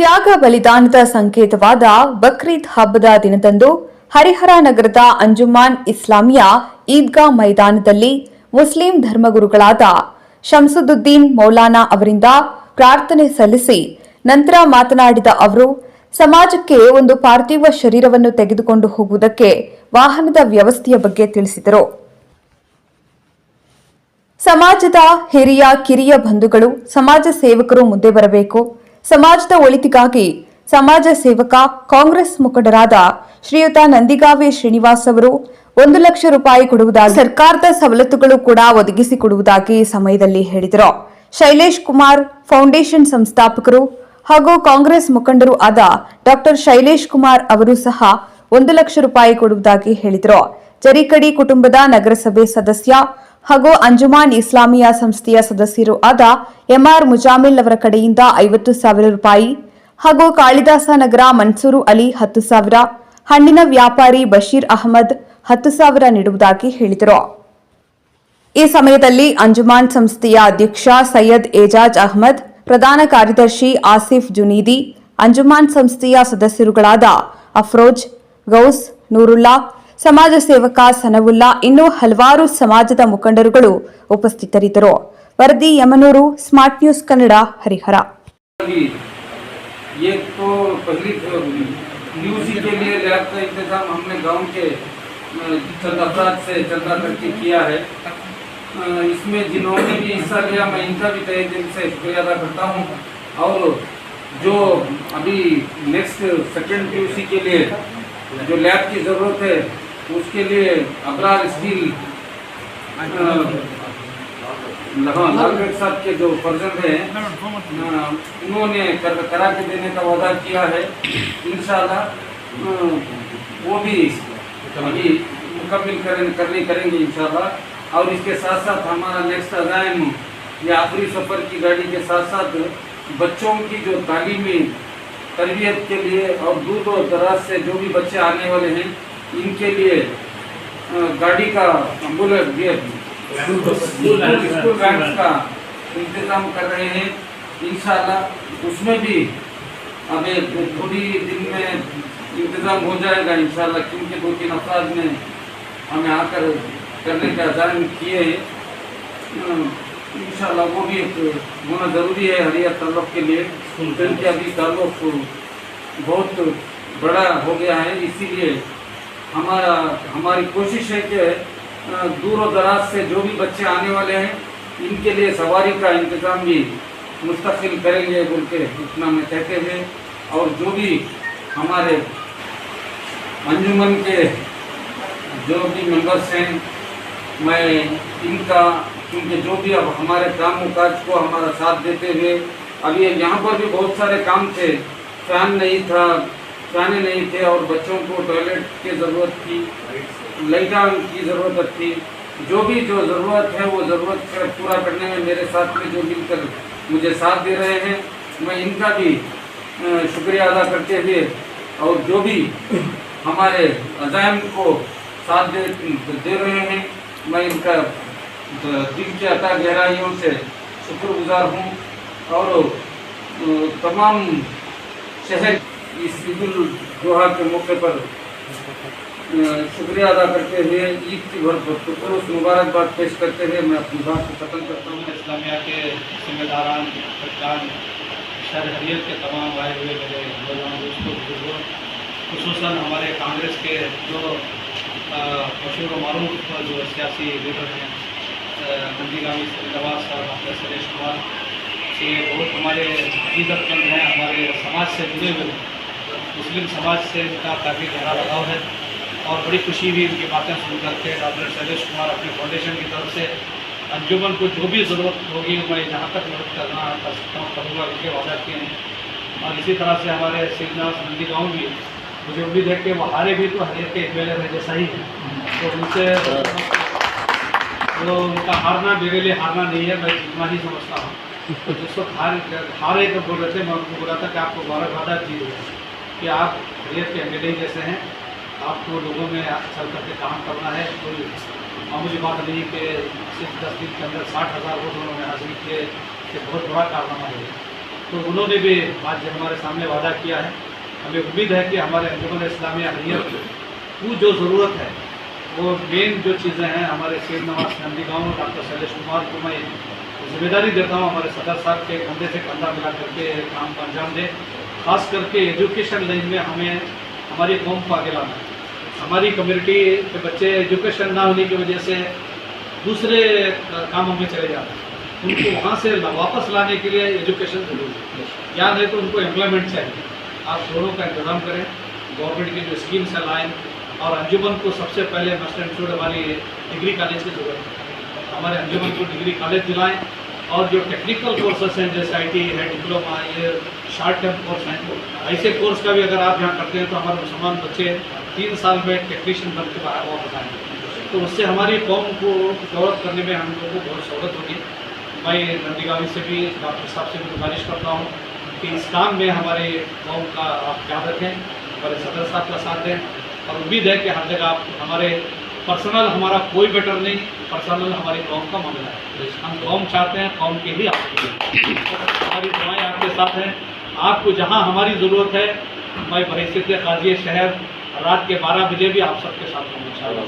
ತ್ಯಾಗ ಬಲಿದಾನದ ಸಂಕೇತವಾದ ಬಕ್ರೀದ್ ಹಬ್ಬದ ದಿನದಂದು ಹರಿಹರ ನಗರದ ಅಂಜುಮಾನ್ ಇಸ್ಲಾಮಿಯಾ ಈದ್ಗಾ ಮೈದಾನದಲ್ಲಿ ಮುಸ್ಲಿಂ ಧರ್ಮಗುರುಗಳಾದ ಶಂಸುದುದ್ದೀನ್ ಮೌಲಾನಾ ಅವರಿಂದ ಪ್ರಾರ್ಥನೆ ಸಲ್ಲಿಸಿ ನಂತರ ಮಾತನಾಡಿದ ಅವರು, ಸಮಾಜಕ್ಕೆ ಒಂದು ಪಾರ್ಥಿವ ಶರೀರವನ್ನು ತೆಗೆದುಕೊಂಡು ಹೋಗುವುದಕ್ಕೆ ವಾಹನದ ವ್ಯವಸ್ಥೆಯ ಬಗ್ಗೆ ತಿಳಿಸಿದರು. ಸಮಾಜದ ಹಿರಿಯ ಕಿರಿಯ ಬಂಧುಗಳು, ಸಮಾಜ ಸೇವಕರು ಮುಂದೆ ಬರಬೇಕು. ಸಮಾಜದ ಒಳಿತಿಗಾಗಿ ಸಮಾಜ ಸೇವಕ ಕಾಂಗ್ರೆಸ್ ಮುಖಂಡರಾದ ಶ್ರೀಯುತ ನಂದಿಗಾವಿ ಶ್ರೀನಿವಾಸ್ ಅವರು ಒಂದು ಲಕ್ಷ ರೂಪಾಯಿ ಕೊಡುವುದಾಗಿ ಸರ್ಕಾರದ ಸವಲತ್ತುಗಳು ಕೂಡ ಒದಗಿಸಿಕೊಡುವುದಾಗಿ ಸಮಯದಲ್ಲಿ ಹೇಳಿದರು. ಶೈಲೇಶ್ ಕುಮಾರ್ ಫೌಂಡೇಶನ್ ಸಂಸ್ಥಾಪಕರು ಹಾಗೂ ಕಾಂಗ್ರೆಸ್ ಮುಖಂಡರು ಆದ ಡಾಕ್ಟರ್ ಶೈಲೇಶ್ ಕುಮಾರ್ ಅವರು ಸಹ ಒಂದು ಲಕ್ಷ ರೂಪಾಯಿ ಕೊಡುವುದಾಗಿ ಹೇಳಿದರು. ಜರಿಕಡಿ ಕುಟುಂಬದ ನಗರಸಭೆ ಸದಸ್ಯ ಹಾಗೂ ಅಂಜುಮಾನ್ ಇಸ್ಲಾಮಿಯಾ ಸಂಸ್ಥೆಯ ಸದಸ್ಯರು ಆದ ಎಂಆರ್ ಮುಜಾಮಿಲ್ ಅವರ ಕಡೆಯಿಂದ ಐವತ್ತು ಸಾವಿರ ರೂಪಾಯಿ ಹಾಗೂ ಕಾಳಿದಾಸ ನಗರ ಮನ್ಸೂರು ಅಲಿ ಹತ್ತು ಸಾವಿರ, ಹಣ್ಣಿನ ವ್ಯಾಪಾರಿ ಬಶೀರ್ ಅಹಮದ್ ಹತ್ತು ಸಾವಿರ ನೀಡುವುದಾಗಿ ಹೇಳಿದರು. ಈ ಸಮಯದಲ್ಲಿ ಅಂಜುಮಾನ್ ಸಂಸ್ಥೆಯ ಅಧ್ಯಕ್ಷ ಸೈಯದ್ ಏಜಾಜ್ ಅಹಮದ್, ಪ್ರಧಾನ ಕಾರ್ಯದರ್ಶಿ ಆಸಿಫ್ ಜುನೀದಿ, ಅಂಜುಮಾನ್ ಸಂಸ್ಥೆಯ ಸದಸ್ಯರುಗಳಾದ ಅಫ್ರೋಜ್, ಗೌಸ್, ನೂರುಲ್ಲಾ ಸಮಾಜ ಸೇವಕ ಸನವುಲ್ಲಾ ಇನ್ನೂ ಹಲವಾರು ಸಮಾಜದ ಮುಖಂಡರುಗಳು ಉಪಸ್ಥಿತರಿದ್ದರು ವರದಿ ಯಮನೂರು ಸ್ಮಾರ್ಟ್ ನ್ಯೂಸ್ ಕನ್ನಡ ಹರಿಹರ अभी ये तो पहली न्यूज ही के लिए लैब का इंतजाम हमने गांव के अ, चंद अफराद से चंदा करके किया है अ, इसमें जिन्होंने भी हिस्सा लिया मैं इनका भी तहे दिल से शुक्रिया अदा करता हूँ और जो अभी नेक्स्ट सेकेंड पीयूसी के लिए जो लैब की ज़रूरत है उसके लिए अबरार स्टील हाँ लालबेग साहब के जो फर्जंद हैं उन्होंने कर, करा के देने का वादा किया है। इन वो भी अभी मुकम्मल करें करने करेंगे इंशाल्लाह। और इसके साथ साथ हमारा नेक्स्ट अजायम या आखिरी सफ़र की गाड़ी के साथ साथ बच्चों की जो तालीमी तरबियत के लिए और दूर दराज से जो भी बच्चे आने वाले हैं इनके लिए गाड़ी का एंबुलेंस ये स्कूल वैन का। इंतज़ाम कर रहे हैं। इंशाल्लाह उसमें भी अभी थोड़ी दिन में इंतज़ाम हो जाएगा इंशाल्लाह क्योंकि दो तीन अफराज ने हमें आकर करने का अजान किए हैं। इंशाल्लाह वो भी एक होना ज़रूरी है हरिया ताल्लुक के लिए। क्योंकि अभी ताल्लुक बहुत बड़ा हो गया है इसीलिए हमारा, हमारी कोशिश है कि दूर दराज से जो भी बच्चे आने वाले हैं, इनके लिए सवारी का इंतज़ाम भी मुस्तकिल करेंगे बोल के इतना में कहते हुए, और जो भी हमारे अंजुमन के जो भी मेंबर्स हैं, मैं इनका क्योंकि जो भी अब हमारे काम काज को हमारा साथ देते हुए, अभी यहाँ पर भी बहुत सारे काम थे, फ़ैन नहीं था फैने नहीं थे और बच्चों को टॉयलेट की ज़रूरत थी, लाइटा की ज़रूरत थी, जो भी जो ज़रूरत है, वो ज़रूरत पूरा करने में मेरे साथ में जो मिलकर मुझे साथ दे रहे हैं, मैं इनका भी शुक्रिया अदा करते हुए और जो भी हमारे अजायम को साथ दे दे रहे हैं, मैं इनका दिल के अता गहराइयों से शुक्रगुजार हूँ और तमाम शहर इस ईद जोहा के मौके पर शुक्रिया अदा करते हुए ईद की भर पुरुष मुबारकबाद पेश करते हुए मैं अपनी बात को खत्म करता हूँ इस्लामिया के जिम्मेदारान कप्तान शहरियत के तमाम आए हुए मेरे नौजवान दोस्तों, बुज़ुर्गों खसूस हमारे कांग्रेस के जो मशहूर मारूफ जो सियासी लीडर हैं नंदीगामी नवाज़ साहब, डॉक्टर सुरेश कुमार, ये बहुत हमारे हकीकतमंद हैं, हमारे समाज से जुड़े हुए हैं। मुस्लिम समाज से इनका काफ़ी गहरा लगाव है और बड़ी खुशी हुई इनकी बातें सुनकर के डॉक्टर शैलेश कुमार अपनी फाउंडेशन की तरफ़ से अंजुमन को जो भी ज़रूरत होगी मैं जहाँ तक मदद करना, कर सकता हूँ, करूँगा, इनके वादा किए हैं। और इसी तरह से हमारे श्रीनाथ नंदी गाँव भी, मुझे उम्मीद है कि वो हारे भी तो हरियर के एम एल जैसा ही है। तो उनसे तो उनका हारना मेरे लिए हारना नहीं है, मैं जितना ही समझता हूँ। तो जिस वक्त हार, हारे तो बोल रहे थे, मैं उनको बोला था कि आपको बारह वादा है कि आप हरियर के एमएलए जैसे हैं, आपको लोगों में चल करके काम करना है, कोई मामूली बात नहीं कि सिर्फ़ दस दिन के अंदर साठ हज़ार वोट उन्होंने हासिल किए कि बहुत बड़ा कारनामा है। तो उन्होंने भी आज हमारे सामने वादा किया है, हमें उम्मीद है कि हमारे अंजुमन इस्लामिया हरियत को जो ज़रूरत है, वो मेन जो चीज़ें हैं हमारे सैद नवाज़ नंदी गाँव डॉक्टर शैलेश कुमार को मैं ज़िम्मेदारी देता हूँ, हमारे सदर साहब के कंधे से कंधा मिला करके काम को अंजाम दें। खास करके एजुकेशन लाइन में हमें हमारी कौम को आगे लाना है। हमारी कम्युनिटी के बच्चे एजुकेशन ना होने की वजह से दूसरे कामों में चले जाते हैं। उनको वहाँ से वापस लाने के लिए एजुकेशन ज़रूरी है। या नहीं तो उनको एम्प्लॉयमेंट चाहिए। आप दोनों का इंतज़ाम करें। गवर्नमेंट की जो स्कीम्स है लाइन और अंजुमन को सबसे पहले मस्ट शुड हमारी डिग्री कॉलेज की ज़रूरत है। हमारे अंजुमन को डिग्री कॉलेज दिलाएँ। और जो टेक्निकल कोर्सेस हैं, जैसे आई टी है डिप्लोमा ये शॉर्ट टर्म कोर्स हैं, ऐसे कोर्स का भी अगर आप यहाँ करते हैं तो हमारे मुसलमान बच्चे तीन साल में टेक्नीशियन बन के बाहर वापस आएँगे। तो उससे हमारी कौम को डेवलप करने में हम लोगों को बहुत सहूलत होगी। मैं नंदीगावी से भी डॉक्टर साहब से भी गुजारिश करता हूँ कि इस काम में हमारे कौम का आप ख्याल रखें, हमारे सदर साहब का साथ दें, और उम्मीद है कि हर जगह आप हमारे पर्सनल हमारा कोई बेटर नहीं पर्सनल हमारी कौम का मामला है। हम कौम चाहते हैं, कौम के ही आपके। हमारी दुआएँ आपके साथ हैं। आपको जहाँ हमारी ज़रूरत है मैं बहसीत काजिए शहर, रात के 12 बजे भी आप सबके साथ हूँ इंशाल्लाह।